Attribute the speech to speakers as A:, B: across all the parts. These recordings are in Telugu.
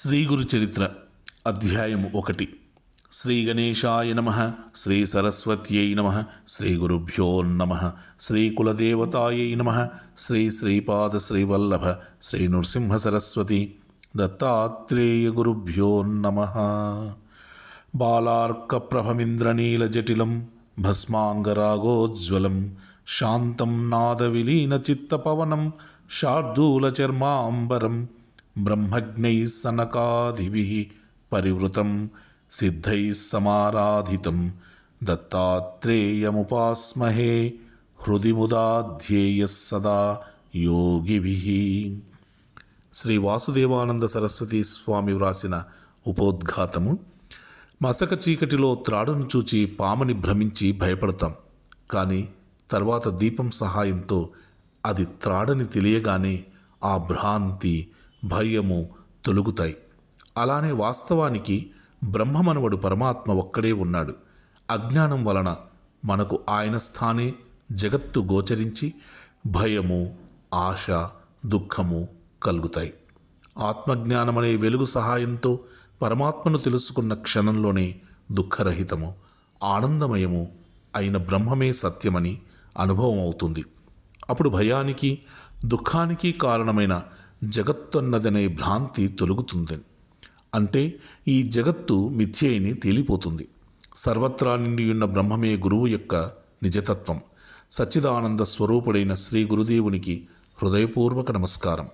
A: శ్రీ గురు చరిత్ర అధ్యాయము ఒకటి. శ్రీ గణేశాయ నమ శ్రీ సరస్వత్యై నమ శ్రీ గురుభ్యో నమ శ్రీ కులదేవతాయై నమ శ్రీ శ్రీపాద శ్రీవల్లభ శ్రీ నృసింహ సరస్వతి దత్తాత్రేయ గురుభ్యో నమ. బాలార్కప్రభమింద్రనీలజటిలం భస్మాంగరాగోజ్వలం శాంతం నాదవిలీనచిత్తపవనం శార్దూలచర్మాంబరం బ్రహ్మజ్ఞైः సనకాదిభిः పరివృతం సిద్ధైः సమారాధితం దత్తాత్రేయముపాస్మహే హృది ముదాధ్యేయः సదా యోగిభిः. శ్రీ వాసుదేవానంద సరస్వతి స్వామి వ్రాసిన ఉపోద్ఘాతము. మసక చీకటిలో త్రాడును చూచి పామని భ్రమించి భయపడతాం. కానీ తర్వాత దీపం సహాయంతో అది త్రాడని తెలియగానే ఆ భ్రాంతి భయము తొలుగుతాయి. అలానే వాస్తవానికి బ్రహ్మమనవడు పరమాత్మ ఒక్కడే ఉన్నాడు. అజ్ఞానం వలన మనకు ఆయన స్థానే జగత్తు గోచరించి భయము ఆశ దుఃఖము కలుగుతాయి. ఆత్మజ్ఞానమనే వెలుగు సహాయంతో పరమాత్మను తెలుసుకున్న క్షణంలోనే దుఃఖరహితము ఆనందమయము అయిన బ్రహ్మమే సత్యమని అనుభవం అవుతుంది అప్పుడు భయానికి దుఃఖానికి కారణమైన జగత్తన్నదనే భ్రాంతి తొలుగుతుంది. అంటే ఈ జగత్తు మిథ్యేని తేలిపోతుంది. సర్వత్రా నిండి ఉన్న బ్రహ్మమే గురువు యొక్క నిజతత్వం. సచ్చిదానంద స్వరూపుడైన శ్రీ గురుదేవునికి హృదయపూర్వక నమస్కారం.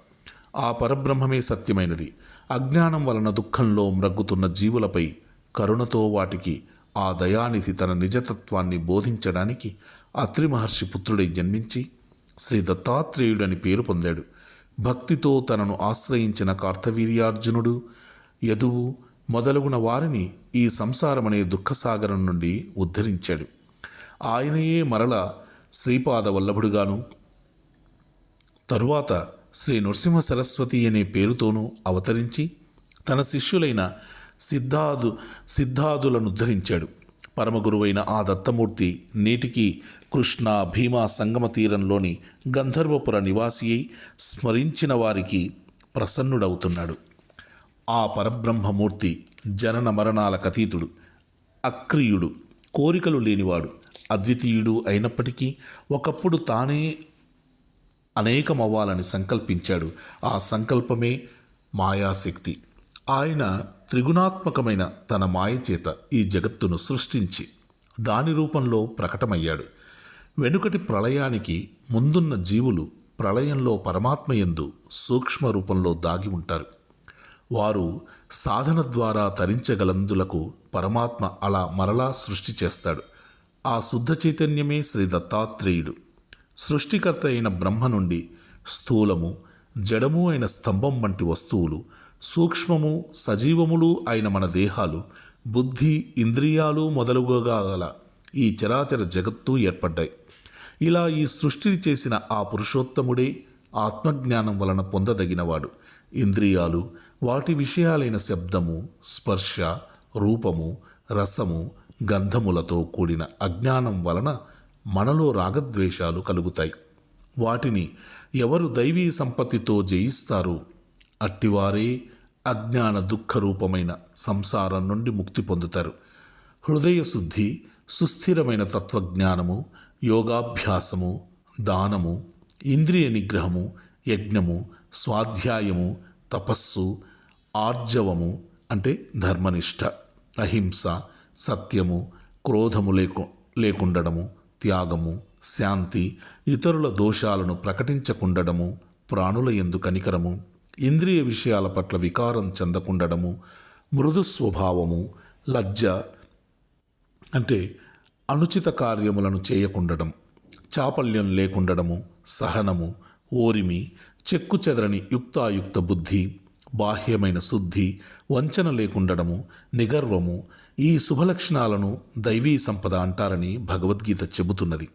A: ఆ పరబ్రహ్మమే సత్యమైనది. అజ్ఞానం వలన దుఃఖంలో మ్రగ్గుతున్న జీవులపై కరుణతో వాటికి ఆ దయానిధి తన నిజతత్వాన్ని బోధించడానికి అత్రి మహర్షి పుత్రుడై జన్మించి శ్రీ దత్తాత్రేయుడని పేరు పొందాడు. భక్తితో తనను ఆశ్రయించిన కార్తవీర్యార్జునుడు యదువు మొదలగున వారిని ఈ సంసారమనే దుఃఖసాగరం నుండి ఉద్ధరించాడు. ఆయనయే మరల శ్రీపాద వల్లభుడుగాను తరువాత శ్రీ నృసింహ సరస్వతి అనే పేరుతోనూ అవతరించి తన శిష్యులైన సిద్ధాదు సిద్ధాదులను ఉద్ధరించాడు. పరమగురువైన ఆ దత్తమూర్తి నేటికి కృష్ణ భీమా సంగమ తీరంలోని గంధర్వపుర నివాసి అయి స్మరించిన వారికి ప్రసన్నుడవుతున్నాడు. ఆ పరబ్రహ్మమూర్తి జనన మరణాల కతీతుడు అక్రియుడు కోరికలు లేనివాడు అద్వితీయుడు అయినప్పటికీ ఒకప్పుడు తానే అనేకమవ్వాలని సంకల్పించాడు. ఆ సంకల్పమే మాయాశక్తి. ఆయన త్రిగుణాత్మకమైన తన మాయచేత ఈ జగత్తును సృష్టించి దాని రూపంలో ప్రకటమయ్యాడు. వెనుకటి ప్రళయానికి ముందున్న జీవులు ప్రళయంలో పరమాత్మయందు సూక్ష్మ రూపంలో దాగి ఉంటారు. వారు సాధన ద్వారా తరించగలందులకు పరమాత్మ అలా మరలా సృష్టి చేస్తాడు. ఆ శుద్ధ చైతన్యమే శ్రీ దత్తాత్రేయుడు. సృష్టికర్త అయిన బ్రహ్మ నుండి స్థూలము జడము అయిన స్తంభం వంటి వస్తువులు సూక్ష్మము సజీవములు అయిన మన దేహాలు బుద్ధి ఇంద్రియాలు మొదలుగా గల ఈ చరాచర జగత్తు ఏర్పడ్డాయి. ఇలా ఈ సృష్టిని చేసిన ఆ పురుషోత్తముడే ఆత్మజ్ఞానం వలన పొందదగినవాడు. ఇంద్రియాలు వాటి విషయాలైన శబ్దము స్పర్శ రూపము రసము గంధములతో కూడిన అజ్ఞానం వలన మనలో రాగద్వేషాలు కలుగుతాయి. వాటిని ఎవరు దైవీ సంపత్తితో జయిస్తారు అట్టివారే అజ్ఞాన దుఃఖ రూపమైన సంసారం నుండి ముక్తి పొందుతారు. హృదయ శుద్ధి సుస్థిరమైన తత్వజ్ఞానము యోగాభ్యాసము దానము ఇంద్రియ నిగ్రహము యజ్ఞము స్వాధ్యాయము తపస్సు ఆర్జవము అంటే ధర్మనిష్ట. అహింస సత్యము క్రోధము లేకు లేకుండడము త్యాగము శాంతి ఇతరుల దోషాలను ప్రకటించకుండడము ప్రాణుల ఎందు కనికరము ఇంద్రియ విషయాల పట్ల వికారం చెందకుండడము మృదు స్వభావము లజ్జ అంటే అనుచిత కార్యములను చేయకుండడం చాపల్యం లేకుండడము సహనము ఓరిమి చెక్కు చెదరని యుక్తాయుక్త బుద్ధి బాహ్యమైన శుద్ధి వంచన లేకుండడము నిగర్వము ఈ శుభలక్షణాలను దైవీ సంపద అంటారని భగవద్గీత చెబుతున్నది.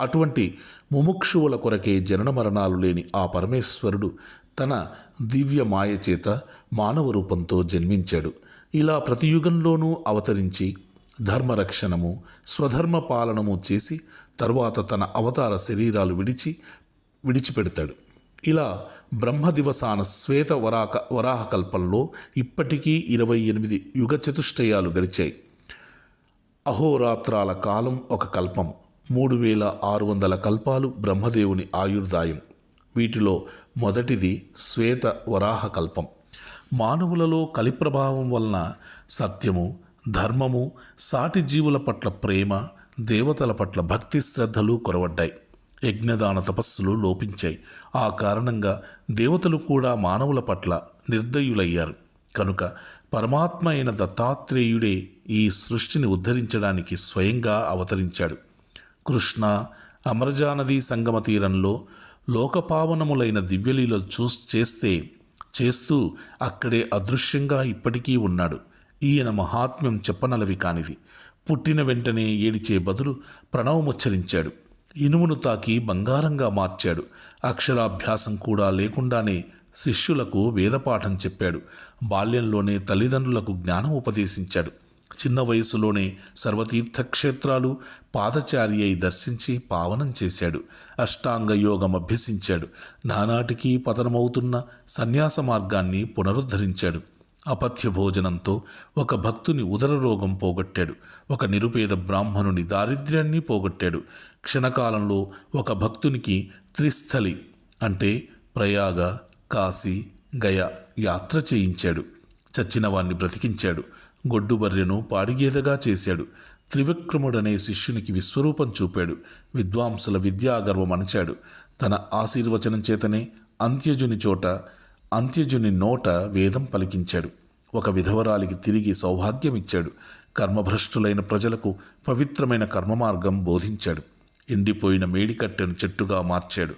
A: అటువంటి ముముక్షువుల కొరకే జనన మరణాలు లేని ఆ పరమేశ్వరుడు తన దివ్య మాయ చేత మానవ రూపంతో జన్మించాడు. ఇలా ప్రతి యుగంలోనూ అవతరించి ధర్మరక్షణము స్వధర్మ పాలనము చేసి తరువాత తన అవతార శరీరాలు విడిచి విడిచిపెడతాడు. ఇలా బ్రహ్మదివసాన శ్వేత వరాక వరాహకల్పంలో ఇప్పటికీ ఇరవై ఎనిమిది యుగ చతుష్టయాలు గడిచాయి. అహోరాత్రాల కాలం ఒక కల్పం. మూడు వేల ఆరు వందల కల్పాలు బ్రహ్మదేవుని ఆయుర్దాయం. వీటిలో మొదటిది శ్వేత వరాహకల్పం మానవులలో కలిప్రభావం వలన సత్యము ధర్మము సాటి జీవుల పట్ల ప్రేమ దేవతల పట్ల భక్తి శ్రద్ధలు కొరవడ్డాయి. యజ్ఞదాన తపస్సులు లోపించాయి. ఆ కారణంగా దేవతలు కూడా మానవుల పట్ల నిర్దయులయ్యారు. కనుక పరమాత్మ అయిన దత్తాత్రేయుడే ఈ సృష్టిని ఉద్ధరించడానికి స్వయంగా అవతరించాడు. కృష్ణ అమరజానదీ సంగమ తీరంలో లోకపావనములైన దివ్యలీలలు చూస్ చేస్తే చేస్తూ అక్కడే అదృశ్యంగా ఇప్పటికీ ఉన్నాడు. ఈయన మహాత్మ్యం చెప్పనలవి కానిది. పుట్టిన వెంటనే ఏడిచే బదులు ప్రణవముచ్చరించాడు. ఇనుమును తాకి బంగారంగా మార్చాడు. అక్షరాభ్యాసం కూడా లేకుండానే శిష్యులకు వేదపాఠం చెప్పాడు. బాల్యంలోనే తల్లిదండ్రులకు జ్ఞానం ఉపదేశించాడు. చిన్న వయసులోనే సర్వతీర్థక్షేత్రాలు పాదచారి అయి దర్శించి పావనం చేశాడు. అష్టాంగ యోగం అభ్యసించాడు నానాటికి పతనమవుతున్న సన్యాస మార్గాన్ని పునరుద్ధరించాడు. అపథ్య భోజనంతో ఒక భక్తుని ఉదర రోగం పోగొట్టాడు. ఒక నిరుపేద బ్రాహ్మణుని దారిద్ర్యాన్ని పోగొట్టాడు. క్షణకాలంలో ఒక భక్తునికి త్రిస్థలి అంటే ప్రయాగ కాశీ గయ యాత్ర చేయించాడు. చచ్చిన వాణ్ణి బ్రతికించాడు. గొడ్డుబర్రెను పాడిగేదగా చేశాడు. త్రివిక్రముడనే శిష్యునికి విశ్వరూపం చూపాడు. విద్వాంసుల విద్యాగర్వం అణచాడు. తన ఆశీర్వచనం చేతనే అంత్యజుని చోట అంత్యజుని నోట వేదం పలికించాడు. ఒక విధవరాలికి తిరిగి సౌభాగ్యమిచ్చాడు. కర్మభ్రష్టులైన ప్రజలకు పవిత్రమైన కర్మ మార్గం బోధించాడు. ఎండిపోయిన మేడికట్టెను చెట్టుగా మార్చాడు.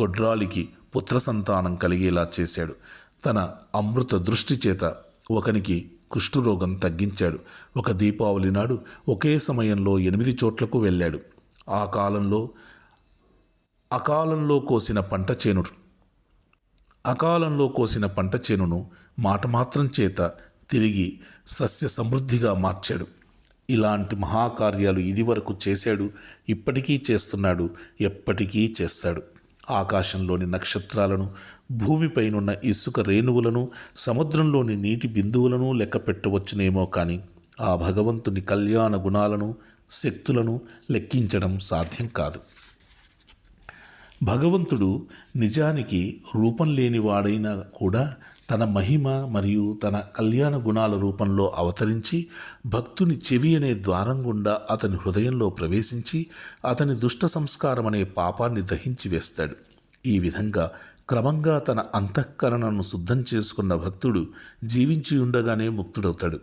A: గొడ్రాలికి పుత్ర సంతానం కలిగేలా చేశాడు. తన అమృత దృష్టి చేత ఒకనికి కుష్ఠరోగం తగ్గించాడు. ఒక దీపావళి నాడు ఒకే సమయంలో ఎనిమిది చోట్లకు వెళ్ళాడు. ఆ కాలంలో అకాలంలో కోసిన పంట చేనుడు. అకాలంలో కోసిన పంట చేనును మాట మాత్రం చేత తిరిగి సస్య సమృద్ధిగా మార్చాడు. ఇలాంటి మహాకార్యాలు ఇదివరకు చేశాడు ఇప్పటికీ చేస్తున్నాడు ఎప్పటికీ చేస్తాడు. ఆకాశంలోని నక్షత్రాలను భూమిపైనున్న ఇసుక రేణువులను సముద్రంలోని నీటి బిందువులను లెక్క పెట్టవచ్చునేమో కానీ ఆ భగవంతుని కళ్యాణ గుణాలను శక్తులను లెక్కించడం సాధ్యం కాదు. భగవంతుడు నిజానికి రూపం లేనివాడైనా కూడా తన మహిమ మరియు తన కళ్యాణ గుణాల రూపంలో అవతరించి భక్తుని చెవి అనే ద్వారం గుండా అతని హృదయంలో ప్రవేశించి అతని దుష్ట సంస్కారం అనే పాపాన్ని దహించి వేస్తాడు. ఈ విధంగా క్రమంగా తన అంతఃకరణను శుద్ధం చేసుకున్న భక్తుడు జీవించి ఉండగానే ముక్తుడవుతాడు.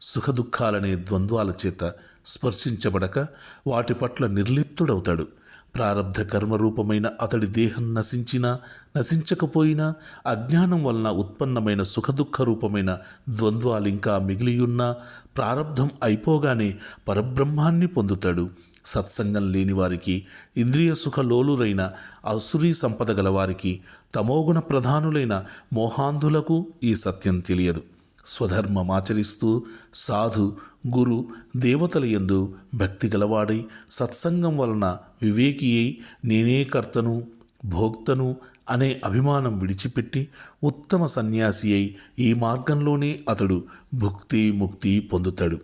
A: సుఖదుఖాలనే ద్వంద్వాల చేత స్పర్శించబడక వాటి పట్ల నిర్లిప్తుడవుతాడు. ప్రారబ్ధ కర్మరూపమైన అతడి దేహం నశించినా నశించకపోయినా అజ్ఞానం వలన ఉత్పన్నమైన సుఖదుఖ రూపమైన ద్వంద్వాలింకా మిగిలియున్నా ప్రారబ్ధం అయిపోగానే పరబ్రహ్మాన్ని పొందుతాడు. సత్సంగం లేని వారికి ఇంద్రియ సుఖలోలురైన అసురీ సంపద గలవారికి తమోగుణ ప్రధానులైన మోహాంధులకు ఈ సత్యం తెలియదు. స్వధర్మమాచరిస్తూ సాధు గురు దేవతల యందు భక్తి గలవాడై సత్సంగం వలన వివేకి అయి నేనే కర్తను భోక్తను అనే అభిమానం విడిచిపెట్టి ఉత్తమ సన్యాసి అయి ఈ మార్గంలోనే అతడు భుక్తి ముక్తి పొందుతాడు.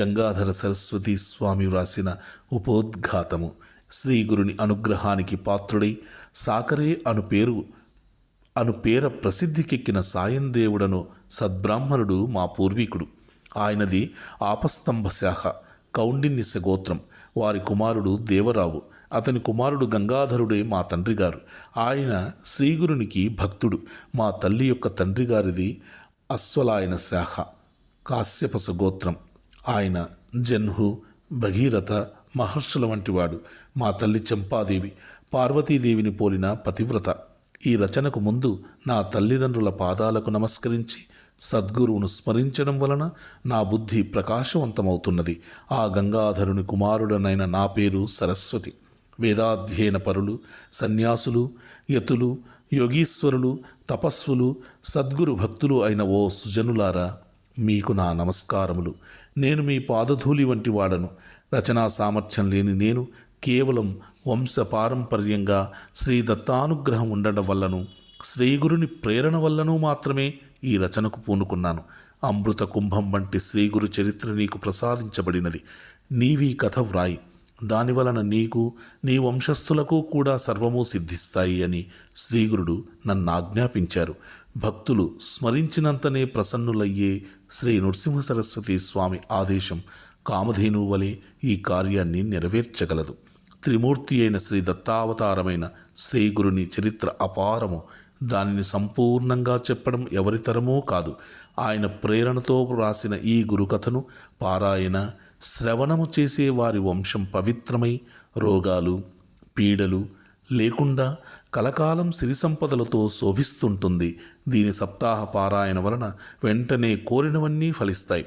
A: గంగాధర సరస్వతి స్వామి వ్రాసిన ఉపోద్ఘాతము. శ్రీ గురుని అనుగ్రహానికి పాత్రుడై సాకరే అను పేరు అను పేర ప్రసిద్ధికెక్కిన సాయం దేవుడను సద్బ్రాహ్మణుడు మా పూర్వీకుడు. ఆయనది ఆపస్తంభ శాఖ కౌండిన్యస గోత్రం. వారి కుమారుడు దేవరావు. అతని కుమారుడు గంగాధరుడే మా తండ్రి గారు ఆయన శ్రీగురునికి భక్తుడు. మా తల్లి యొక్క తండ్రి గారిది అశ్వలాయన శాఖ కాశ్యపస గోత్రం. ఆయన జన్హు భగీరథ మహర్షుల వంటివాడు. మా తల్లి చంపాదేవి పార్వతీదేవిని పోలిన పతివ్రత. ఈ రచనకు ముందు నా తల్లిదండ్రుల పాదాలకు నమస్కరించి సద్గురువును స్మరించడం వలన నా బుద్ధి ప్రకాశవంతమవుతున్నది. ఆ గంగాధరుని కుమారుడనైన నా పేరు సరస్వతి. వేదాధ్యయన పరులు సన్యాసులు యతులు యోగీశ్వరులు తపస్సులు సద్గురు భక్తులు అయిన ఓ సుజనులారా మీకు నా నమస్కారములు. నేను మీ పాదధూళి వంటి వాడను. రచనా సామర్థ్యం లేని నేను కేవలం వంశ పారంపర్యంగా శ్రీ దత్తానుగ్రహం ఉండడం వల్లను శ్రీగురుని ప్రేరణ వల్లనూ మాత్రమే ఈ రచనకు పూనుకున్నాను. అమృత కుంభం వంటి శ్రీగురు చరిత్ర నీకు ప్రసాదించబడినది. నీవీ కథ వ్రాయి. దానివలన నీకు నీ వంశస్థులకు కూడా సర్వము సిద్ధిస్తాయి అని శ్రీగురుడు నన్ను ఆజ్ఞాపించారు భక్తులు స్మరించినంతనే ప్రసన్నులయ్యే శ్రీ నృసింహ సరస్వతి స్వామి ఆదేశం కామధేను వలె ఈ కార్యాన్ని నెరవేర్చగలదు. త్రిమూర్తి అయిన శ్రీ దత్తావతారమైన శ్రీగురుని చరిత్ర అపారము. దానిని సంపూర్ణంగా చెప్పడం ఎవరితరమో కాదు. ఆయన ప్రేరణతో రాసిన ఈ గురుకథను పారాయణ శ్రవణము చేసే వారి వంశం పవిత్రమై రోగాలు పీడలు లేకుండా కలకాలం సిరి సంపదలతో శోభిస్తుంటుంది. దీని సప్తాహ పారాయణ వలన వెంటనే కోరినవన్నీ ఫలిస్తాయి.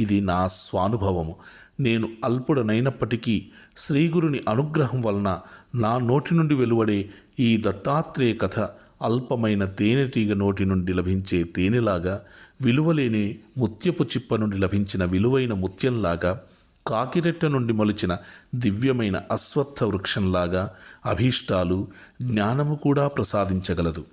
A: ఇది నా స్వానుభవము. నేను అల్పుడనైనప్పటికీ శ్రీగురుని అనుగ్రహం వలన నా నోటి నుండి వెలువడే ఈ దత్తాత్రేయ కథ అల్పమైన తేనెటీగ నోటి నుండి లభించే తేనెలాగా విలువలేని ముత్యపు చిప్ప నుండి లభించిన విలువైన ముత్యంలాగా కాకిరెట్ట నుండి మొలిచిన దివ్యమైన అశ్వత్థ వృక్షంలాగా అభీష్టాలు జ్ఞానము కూడా ప్రసాదించగలదు.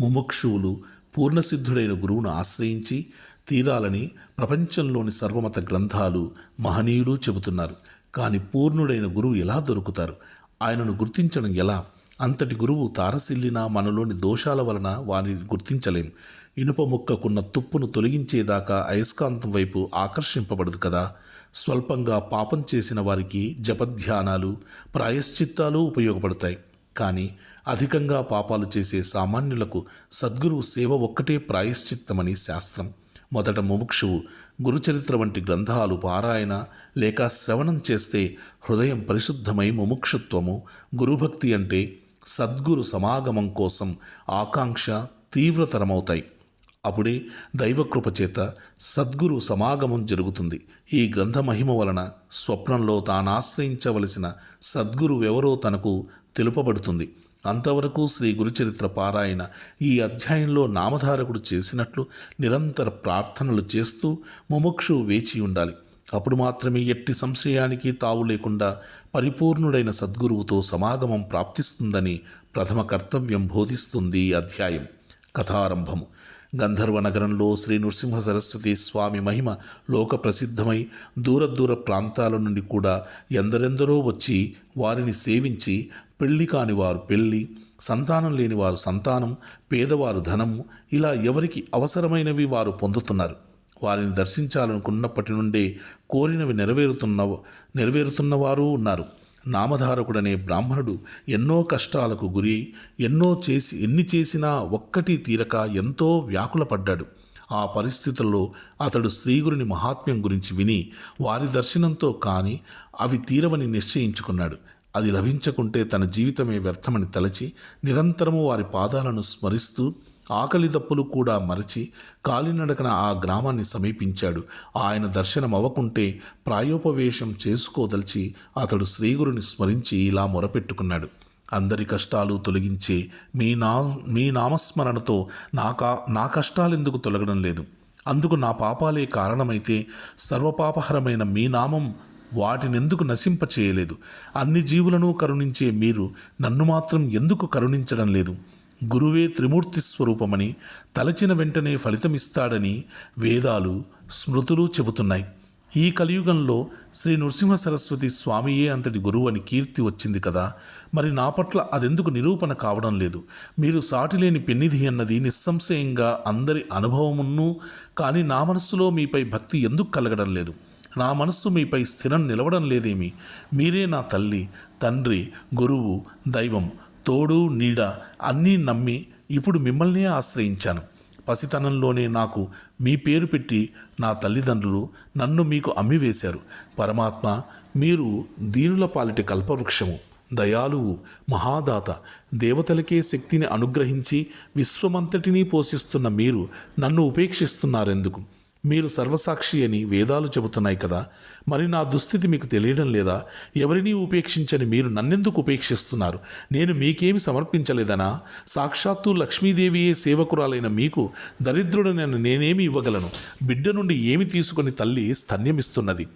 A: ముముక్షువులు పూర్ణసిద్ధుడైన గురువును ఆశ్రయించి తీరాలని ప్రపంచంలోని సర్వమత గ్రంథాలు మహనీయులు చెబుతున్నారు. కానీ పూర్ణుడైన గురువు ఎలా దొరుకుతారు? ఆయనను గుర్తించడం ఎలా? అంతటి గురువు తారసిల్లినా మనలోని దోషాల వలన వారిని గుర్తించలేం. ఇనుప ముక్కకున్న తుప్పును తొలగించేదాకా అయస్కాంతం వైపు ఆకర్షింపబడదు కదా? స్వల్పంగా పాపం చేసిన వారికి జపధ్యానాలు ప్రాయశ్చిత్తాలు ఉపయోగపడతాయి. కానీ అధికంగా పాపాలు చేసే సామాన్యులకు సద్గురువు సేవ ఒక్కటే ప్రాయశ్చిత్తమని శాస్త్రం. మొదట ముముక్షువు గురుచరిత్ర వంటి గ్రంథాలు పారాయణ లేక శ్రవణం చేస్తే హృదయం పరిశుద్ధమై ముముక్షుత్వము. గురుభక్తి అంటే సద్గురు సమాగమం కోసం ఆకాంక్ష తీవ్రతరమవుతాయి. అప్పుడే దైవకృప చేత సద్గురు సమాగమం జరుగుతుంది. ఈ గ్రంథ మహిమ వలన స్వప్నంలో తానాశ్రయించవలసిన సద్గురువెవరో తనకు తెలుపబడుతుంది. అంతవరకు శ్రీ గురుచరిత్ర పారాయణ ఈ అధ్యాయంలో నామధారకుడు చేసినట్లు నిరంతర ప్రార్థనలు చేస్తూ ముముక్షు వేచి ఉండాలి. అప్పుడు మాత్రమే ఎట్టి సంశయానికి తావు లేకుండా పరిపూర్ణుడైన సద్గురువుతో సమాగమం ప్రాప్తిస్తుందని ప్రథమ కర్తవ్యం బోధిస్తుంది ఈ అధ్యాయం. కథారంభము. గంధర్వ నగరంలో శ్రీ నృసింహ సరస్వతి స్వామి మహిమ లోక ప్రసిద్ధమై దూర దూర ప్రాంతాల నుండి కూడా ఎందరెందరో వచ్చి వారిని సేవించి పెళ్ళి కాని వారు పెళ్ళి సంతానం లేని వారు సంతానం పేదవారు ధనము ఇలా ఎవరికి అవసరమైనవి వారు పొందుతున్నారు. వారిని దర్శించాలనుకున్నప్పటి నుండే కోరినవి నెరవేరుతున్న నెరవేరుతున్నవారు ఉన్నారు. నామధారకుడనే బ్రాహ్మణుడు ఎన్నో కష్టాలకు గురి ఎన్నో చేసి ఎన్ని చేసినా ఒక్కటి తీరక ఎంతో వ్యాకులపడ్డాడు. ఆ పరిస్థితుల్లో అతడు శ్రీగురుని మహాత్మ్యం గురించి విని వారి దర్శనంతో కాని అవి తీరవని నిశ్చయించుకున్నాడు. అది లభించకుంటే తన జీవితమే వ్యర్థమని తలచి నిరంతరము వారి పాదాలను స్మరిస్తూ ఆకలి దప్పులు కూడా మరచి కాలినడకన ఆ గ్రామాన్ని సమీపించాడు. ఆయన దర్శనం అవ్వకుంటే ప్రాయోపవేశం చేసుకోదలిచి అతడు శ్రీగురుని స్మరించి ఇలా మొరపెట్టుకున్నాడు. అందరి కష్టాలు తొలగించే మీ నా మీ నామస్మరణతో నా కా నా కష్టాలెందుకు తొలగడం లేదు. అందుకు నా పాపాలే కారణమైతే సర్వపాపహరమైన మీ నామం వాటినెందుకు నశింపచేయలేదు? అన్ని జీవులను కరుణించే మీరు నన్ను మాత్రం ఎందుకు కరుణించడం లేదు? గురువే త్రిమూర్తి స్వరూపమని తలచిన వెంటనే ఫలితమిస్తాడని వేదాలు స్మృతులు చెబుతున్నాయి. ఈ కలియుగంలో శ్రీ నృసింహ సరస్వతి స్వామియే అంతటి గురువు అని కీర్తి వచ్చింది కదా? మరి నా పట్ల అదెందుకు నిరూపణ కావడం లేదు? మీరు సాటిలేని పెన్నిధి అన్నది నిస్సంశయంగా అందరి అనుభవమున్నూ కానీ నా మనస్సులో మీపై భక్తి ఎందుకు కలగడం లేదు? నా మనస్సు మీపై స్థిరం నిలవడం లేదేమి? మీరే నా తల్లి తండ్రి గురువు దైవం తోడు నీడ అన్నీ నమ్మి ఇప్పుడు మిమ్మల్నే ఆశ్రయించాను. పసితనంలోనే నాకు మీ పేరు పెట్టి నా తల్లిదండ్రులు నన్ను మీకు అమ్మివేశారు. పరమాత్మ మీరు దీనుల పాలిటి కల్పవృక్షము దయాలువు మహాదాత దేవతలకే శక్తిని అనుగ్రహించి విశ్వమంతటినీ పోషిస్తున్న మీరు నన్ను ఉపేక్షిస్తున్నారెందుకు? మీరు సర్వసాక్షి అని వేదాలు చెబుతున్నాయి కదా. మరి నా దుస్థితి మీకు తెలియడం లేదా? ఎవరినీ ఉపేక్షించని మీరు నన్నెందుకు ఉపేక్షిస్తున్నారు? నేను మీకేమి సమర్పించలేదనా? సాక్షాత్తు లక్ష్మీదేవియే సేవకురాలైన మీకు దరిద్రుడనైన నేనేమి ఇవ్వగలను? బిడ్డ నుండి ఏమి తీసుకొని తల్లి స్తన్యమిస్తున్నది?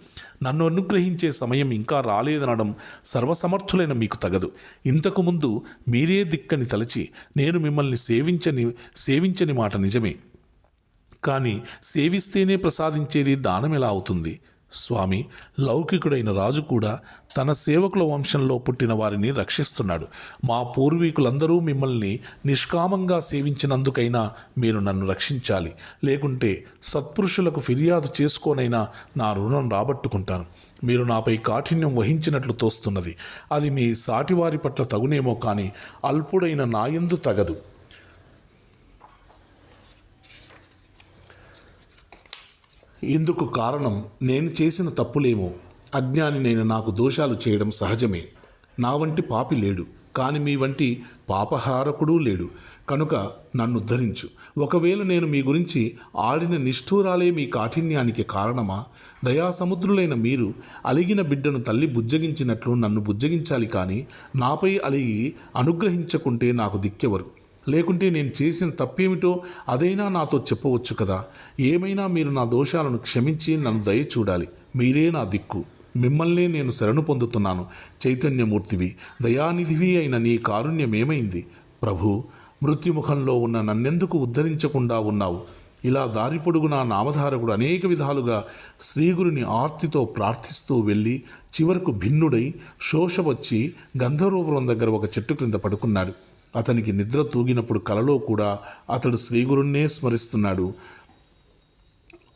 A: నన్ను అనుగ్రహించే సమయం ఇంకా రాలేదనడం సర్వసమర్థులైన మీకు తగదు. ఇంతకు ముందు మీరే దిక్కని తలచి నేను మిమ్మల్ని సేవించని సేవించని మాట నిజమే. కానీ సేవిస్తేనే ప్రసాదించేది దానం ఎలా అవుతుంది? స్వామి లౌకికుడైన రాజు కూడా తన సేవకుల వంశంలో పుట్టిన వారిని రక్షిస్తున్నాడు. మా పూర్వీకులందరూ మిమ్మల్ని నిష్కామంగా సేవించినందుకైనా మీరు నన్ను రక్షించాలి. లేకుంటే సత్పురుషులకు ఫిర్యాదు చేసుకోనైనా నా రుణం రాబట్టుకుంటాను. మీరు నాపై కాఠిన్యం వహించినట్లు తోస్తున్నది. అది మీ సాటివారి పట్ల తగునేమో కానీ అల్పుడైన నాయందు తగదు. ఇందుకు కారణం నేను చేసిన తప్పులేమో. అజ్ఞాని నేను నాకు దోషాలు చేయడం సహజమే. నా వంటి పాపి లేడు. కానీ మీ వంటి పాపహారకుడు లేడు. కనుక నన్ను ఉద్ధరించు. ఒకవేళ నేను మీ గురించి ఆడిన నిష్ఠూరాలే మీ కాఠిన్యానికి కారణమా? దయాసముద్రులైన మీరు అలిగిన బిడ్డను తల్లి బుజ్జగించినట్లు నన్ను బుజ్జగించాలి కానీ నాపై అలిగి అనుగ్రహించకుంటే నాకు దిక్కెవరు? లేకుంటే నేను చేసిన తప్పేమిటో అదైనా నాతో చెప్పవచ్చు కదా. ఏమైనా మీరు నా దోషాలను క్షమించి నన్ను దయ చూడాలి. మీరే నా దిక్కు. మిమ్మల్నే నేను శరణు పొందుతున్నాను. చైతన్యమూర్తివి దయానిధివి అయిన నీ కారుణ్యం ఏమైంది? ప్రభు మృత్యుముఖంలో ఉన్న నన్నెందుకు ఉద్ధరించకుండా ఉన్నావు? ఇలా దారి పొడుగునా నామధారకుడు అనేక విధాలుగా శ్రీగురుని ఆర్తితో ప్రార్థిస్తూ వెళ్ళి చివరకు భిన్నుడై శోష వచ్చి గంధర్వపురం దగ్గర ఒక చెట్టు క్రింద పడుకున్నాడు. అతనికి నిద్ర తూగినప్పుడు కలలో కూడా అతడు శ్రీగురుణ్ణే స్మరిస్తున్నాడు.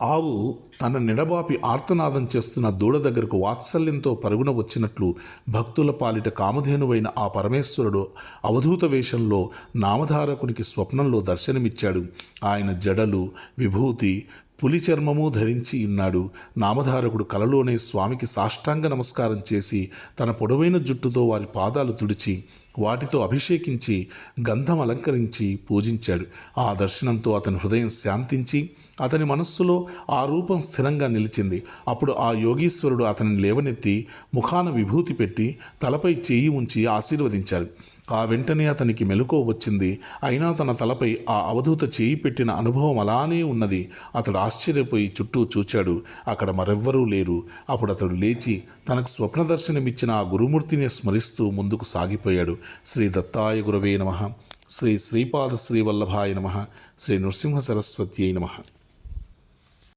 A: ఆవు తన నిడబాపి ఆర్తనాదం చేస్తున్న దూడ దగ్గరకు వాత్సల్యంతో పరుగున వచ్చినట్లు భక్తుల పాలిట కామధేనువైన ఆ పరమేశ్వరుడు అవధూత వేషంలో నామధారకునికి స్వప్నంలో దర్శనమిచ్చాడు. ఆయన జడలు విభూతి పులి చర్మము ధరించి ఉన్నాడు. నామధారకుడు కలలోనే స్వామికి సాష్టాంగ నమస్కారం చేసి తన పొడవైన జుట్టుతో వారి పాదాలు తుడిచి వాటితో అభిషేకించి గంధం అలంకరించి పూజించాడు. ఆ దర్శనంతో అతని హృదయం శాంతించి అతని మనస్సులో ఆ రూపం స్థిరంగా నిలిచింది. అప్పుడు ఆ యోగీశ్వరుడు అతనిని లేవనెత్తి ముఖాన విభూతి పెట్టి తలపై చేయి ఉంచి ఆశీర్వదించారు ఆ వెంటనే అతనికి మెలకువ వచ్చింది. అయినా తన తలపై ఆ అవధూత చేయి పెట్టిన అనుభవం అలానే ఉన్నది. అతడు ఆశ్చర్యపోయి చుట్టూ చూచాడు. అక్కడ మరెవ్వరూ లేరు. అప్పుడు అతడు లేచి తనకు స్వప్న దర్శనమిచ్చిన ఆ గురుమూర్తిని స్మరిస్తూ ముందుకు సాగిపోయాడు. శ్రీ దత్తాయ గురవే నమ. శ్రీ శ్రీపాద శ్రీవల్లభాయ నమ. శ్రీ నృసింహ సరస్వతి నమ.